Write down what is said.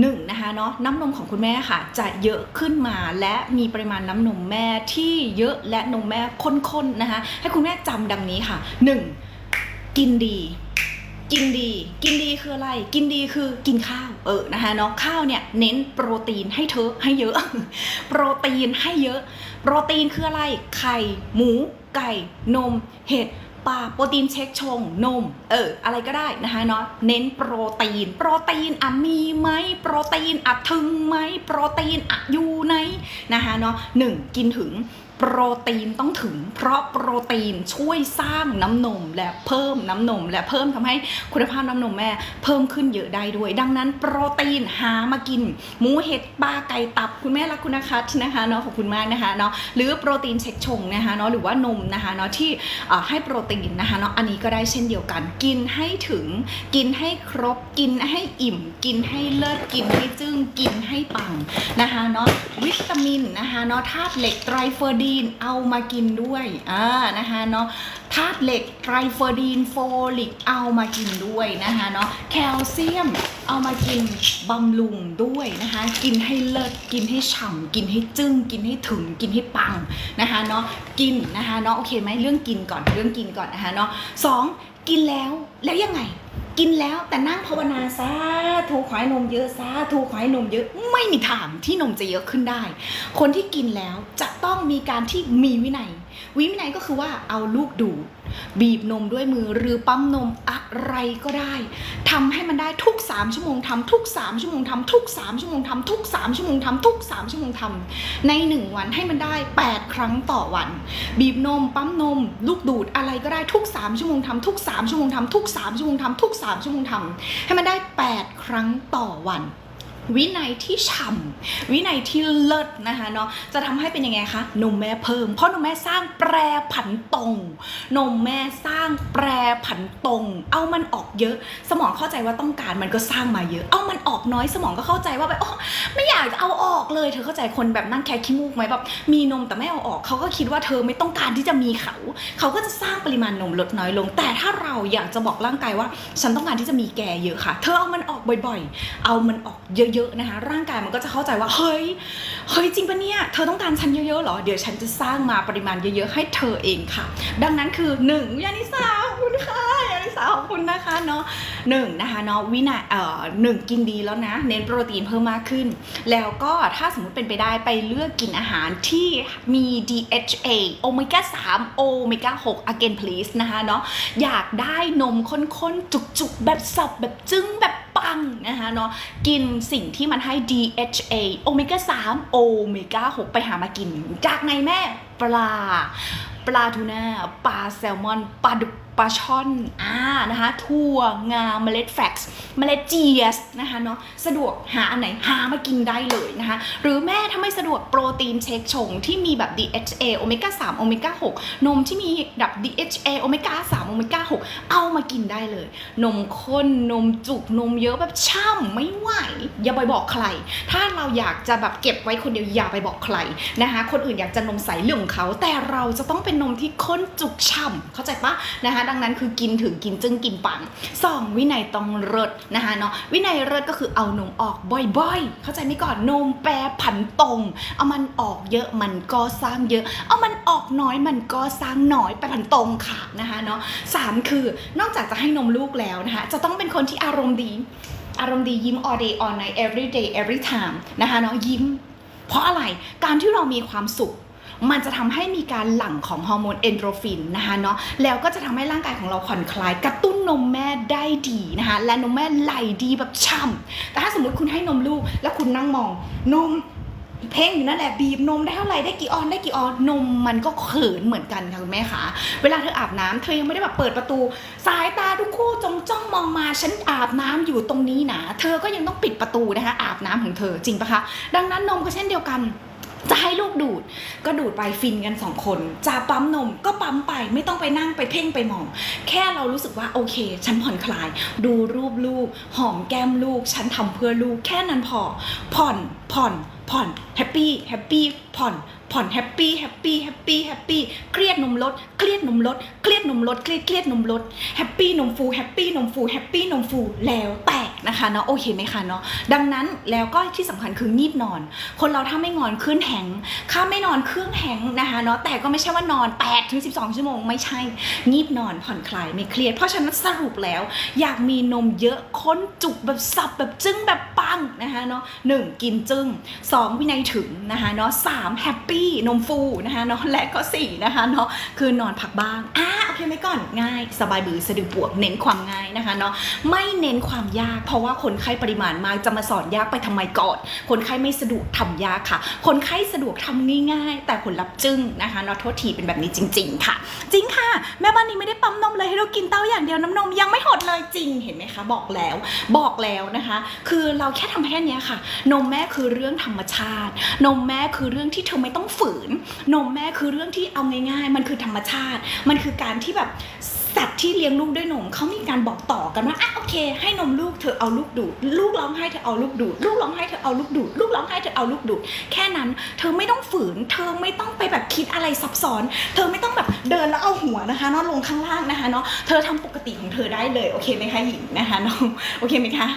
หนึ่งนะคะเนาะน้ำนมของคุณแม่ค่ะ จะเยอะขึ้นมาและมีปริมาณน้ำนมแม่ที่เยอะและนมแม่ข้นๆนะคะ ให้คุณแม่จำดังนี้ค่ะหนึ่งกินดีกินดี กินดีคืออะไร กินดีคือกินข้าว เออ นะคะเนาะ ข้าวเนี่ยเน้นโปรตีนให้เธอให้เยอะ โปรตีนให้เยอะ โปรตีนคืออะไร ไข่ หมูไก่นม เห็ดปลาโปรตีนเช็คชงนม เออ อะไรก็ได้นะคะเนาะเน้นโปรตีน โปรตีนอะมีไหมโปรตีนอะถึงไหมโปรตีนอะอยู่ไหนนะคะเนาะหนึ่งกินถึงโปรตีนต้องถึง เพราะโปรตีนช่วยสร้างน้ำนมและเพิ่มน้ำนม และเพิ่มทำให้คุณภาพน้ำนมแม่เพิ่มขึ้นเยอะได้ด้วย ดังนั้นโปรตีนหามากิน หมูเห็ดปลาไก่ตับคุณแม่รักคุณนะคะนะคะเนาะขอบคุณมากนะคะเนาะหรือโปรตีนเช็คชงนะคะเนาะหรือว่านมนะคะเนาะที่ให้โปรตีนนะคะเนาะอันนี้ก็ได้เช่นเดียวกัน กินให้ถึงกินให้ครบ กินให้อิ่ม กินให้เลิศกินให้จึ้งกินให้ปังนะคะเนาะวิตามินนะคะเนาะธาตุเหล็กไตรเฟอร์ดีนเอามากินด้วยอ่านะคะเนาะ ธาตุเหล็กไตรเฟอร์ดีนโฟลิกเอามากินด้วยนะคะเนาะแคลเซียมเอามากินบำรุงด้วยนะคะกินให้เลิศกินให้ฉ่ำกินให้จึ้ง กินให้ถึงกินให้ปังนะคะเนาะกินนะคะเนาะโอเคไหมเรื่องกินก่อนเรื่องกินก่อนนะคะเนาะสองกินแล้วแล้วยังไง กินแล้วแต่นั่งภาวนาซาทูขวายนมเยอะซาทูขวายนมเยอะไม่มีทางที่นมจะเยอะขึ้นได้ คนที่กินแล้วจะต้องมีการที่มีวินัย วินัยก็คือว่าเอาลูกดูดบีบนมด้วยมือหรือปั๊มนม อะไรก็ได้ทำให้มันได้ทุก 3 ชั่วโมงทำทุก 3 ชั่วโมงทำทุก 3 ชั่วโมงทำทุก 3 ชั่วโมงทำทุก 3 ชั่วโมงทำใน 1 วันให้มันได้ 8 ครั้งต่อวัน บีบนม ปั๊มนม ลูกดูดอะไรก็ได้ทุก 3 ชั่วโมงทำทุก 3 ชั่วโมงทำทุก 3 ชั่วโมงทำทุก 3 ชั่วโมงทำให้มันได้ 8 ครั้งต่อวัน วินัยที่ฉ่ำวินัยที่เลิศนะคะเนาะจะทำให้เป็นยังไงคะนมแม่เพิ่ม เพราะนมแม่สร้างแปรผันตรง นมแม่สร้างแปรผันตรง เอามันออกเยอะ สมองเข้าใจว่าต้องการมันก็สร้างมาเยอะ เอามันออกน้อยสมองก็เข้าใจว่าแบบอ๋อไม่อยากจะเอาออกเลยเธอเข้าใจคนแบบนั่งแค่ขี้มูกไหมแบบมีนมแต่ไม่เอาออกเขาก็คิดว่าเธอไม่ต้องการที่จะมีเขา เขาก็จะสร้างปริมาณนมลดน้อยลง แต่ถ้าเราอยากจะบอกร่างกายว่า ฉันต้องการที่จะมีแกเยอะค่ะ เธอเอามันออกบ่อย ๆ เอามันออกเยอะๆนะคะ ร่างกายมันก็จะเข้าใจว่าเฮ้ยเฮ้ยจริงปะเนี่ยเธอต้องการฉันเยอะๆเหรอเดี๋ยวฉันจะสร้างมาปริมาณเยอะๆให้เธอเองค่ะ ดังนั้นคือหนึ่งยานิสาคุณค่ะยานิสาขอบคุณนะคะเนาะหนึ่งนะคะเนาะวินัยเอ่อหนึ่งกินดีแล้วนะ เน้นโปรตีนเพิ่มมากขึ้น แล้วก็ถ้าสมมติเป็นไปได้ไปเลือกกินอาหารที่มี DHA โอเมก้า3โอเมก้า6 again please นะคะเนาะอยากได้นมข้นๆ จุกๆ แบบสับแบบจึ้งแบบังนะคะเนาะกินสิ่งที่มันให้ DHA โอเมก้า3โอเมก้า6ไปหามากิน จากไหนแม่ปลา ปลาทูน่าปลาแซลมอนปลาดุก ปลาช่อนอ่านะคะถั่วงาเมล็ดแฟลกซ์เมล็ดเจียสนะคะเนาะสะดวกหาอันไหนหามากินได้เลยนะคะ หรือแม่ถ้าไม่สะดวกโปรตีนเชคชงที่มีแบบ DHA โอเมก้า3โอเมก้า6นมที่มีแบบ DHA โอเมก้า3โอเมก้า6เอามากินได้เลย นมข้นนมจุกนมเยอะแบบช่ำไม่ไหวอย่าไปบอกใคร ถ้าเราอยากจะแบบเก็บไว้คนเดียวอย่าไปบอกใครนะคะคนอื่นอยากจะนมใสเรื่องของเขา แต่เราจะต้องเป็นนมที่ข้นจุกช่ำเข้าใจปะนะคะดังนั้นคือกินถึงกินจึงกินปังสองวินัยต้องเลิศนะคะเนาะวินัยเลิศก็คือเอานมออกบ่อยๆ เข้าใจไหมก่อนนมแปรผันตรง เอามันออกเยอะมันก็สร้างเยอะ เอามันออกน้อยมันก็สร้างน้อยแปรผันตรงค่ะนะคะเนาะสามคือนอกจากจะให้นมลูกแล้วนะคะจะต้องเป็นคนที่อารมณ์ดี อารมณ์ดียิ้ม all day all night every day every time นะคะเนาะยิ้ม เพราะอะไรการที่เรามีความสุข มันจะทำให้มีการหลั่งของฮอร์โมนเอนโดรฟินนะคะเนาะแล้วก็จะทำให้ร่างกายของเราผ่อนคลายกระตุ้นนมแม่ได้ดีนะคะและนมแม่ไหลดีแบบช่ำแต่ถ้าสมมติคุณให้นมลูก แล้วคุณนั่งมองนมเพ่งอยู่นั่นแหละบีบนมได้เท่าไหร่ได้กี่ออนได้กี่ออนนมมันก็เขินเหมือนกันค่ะคุณแม่คะเวลาเธออาบน้ำเธอยังไม่ได้แบบเปิดประตู สายตาทุกคู่จงจ้องมองมาฉันอาบน้ำอยู่ตรงนี้นะเธอก็ยังต้องปิดประตูนะคะอาบน้ำของเธอจริงปะคะ ดังนั้นนมก็เช่นเดียวกัน จะให้ลูกดูดก็ดูดไปฟินกันสองคน จะปั๊มนมก็ปั๊มไปไม่ต้องไปนั่งไปเพ่งไปมอง แค่เรารู้สึกว่าโอเค ฉันผ่อนคลาย ดูรูปลูก หอมแก้มลูก ฉันทำเพื่อลูกแค่นั้นพอ ผ่อนผ่อนผ่อนแฮปปี้แฮปปี้ผ่อนผ่อนแฮปปี้แฮปปี้แฮปปี้แฮปปี้เครียดนมลด เครียดนมลด เครียดนมลด เครียดเครียดนมลดแฮปปี้นมฟูแฮปปี้นมฟูแฮปปี้นมฟูแล้วแต่ นะคะเนาะโอเคไหมคะเนาะดังนั้นแล้วก็ที่สำคัญคืองีบนอน คนเราถ้าไม่งอนขึ้นแหงถ้าไม่นอนเครื่องแหงนะคะเนาะแต่ก็ไม่ใช่ว่านอน8ถึง12 ชั่วโมงไม่ใช่งีบนอนผ่อนคลายไม่เครียดเพราะฉะนั้นสรุปแล้ว อยากมีนมเยอะค้นจุกแบบสับแบบจึ้งแบบปังนะคะเนาะหนึ่งกินจึ้งสองวินัยถึงนะคะเนาะสามแฮปปี้นมฟูนะคะเนาะและก็สี่นะคะเนาะคือนอนพักบ้างอ่าโอเคไหมก่อนง่าย สบายบือสะดือปวกเน้นความง่ายนะคะเนาะไม่เน้นความยากเพราะว่าคนไข้ปริมาณมากจะมาสอนยากไปทำไมก่อน คนไข้ไม่สะดวกทำยากค่ะ คนไข้สะดวกทำง่ายๆ แต่ผลลัพธ์จึ้งนะคะนาะโทษทีเป็นแบบนี้จริง ๆ ค่ะ จริงค่ะ แม่บ้านนี้ไม่ได้ปั๊มนมเลยให้เรากินเต้าอย่างเดียวน้ำนมยังไม่หดเลยจริงเห็นไหมคะ บอกแล้วบอกแล้วนะคะ คือเราแค่ทำแค่นี้ค่ะ นมแม่คือเรื่องธรรมชาติ นมแม่คือเรื่องที่เธอไม่ต้องฝืน นมแม่คือเรื่องที่เอาง่าย ๆ มันคือธรรมชาติ มันคือการที่แบบ สัตว์ที่เลี้ยงลูกด้วยนมเขามีการบอกต่อกันว่าอะโอเค ให้นมลูกเธอเอาลูกดูด ลูกร้องไห้เธอเอาลูกดูด ลูกร้องไห้เธอเอาลูกดูด ลูกร้องไห้เธอเอาลูกดูด แค่นั้น เธอไม่ต้องฝืน เธอไม่ต้องไปแบบคิดอะไรซับซ้อน เธอไม่ต้องแบบเดินแล้วเอาหัวนะคะนาะลงข้างล่างนะคะเนาะ เธอทำปกติของเธอได้เลย โอเคไหมคะหญิงนะคะน้อง โอเคไหมคะ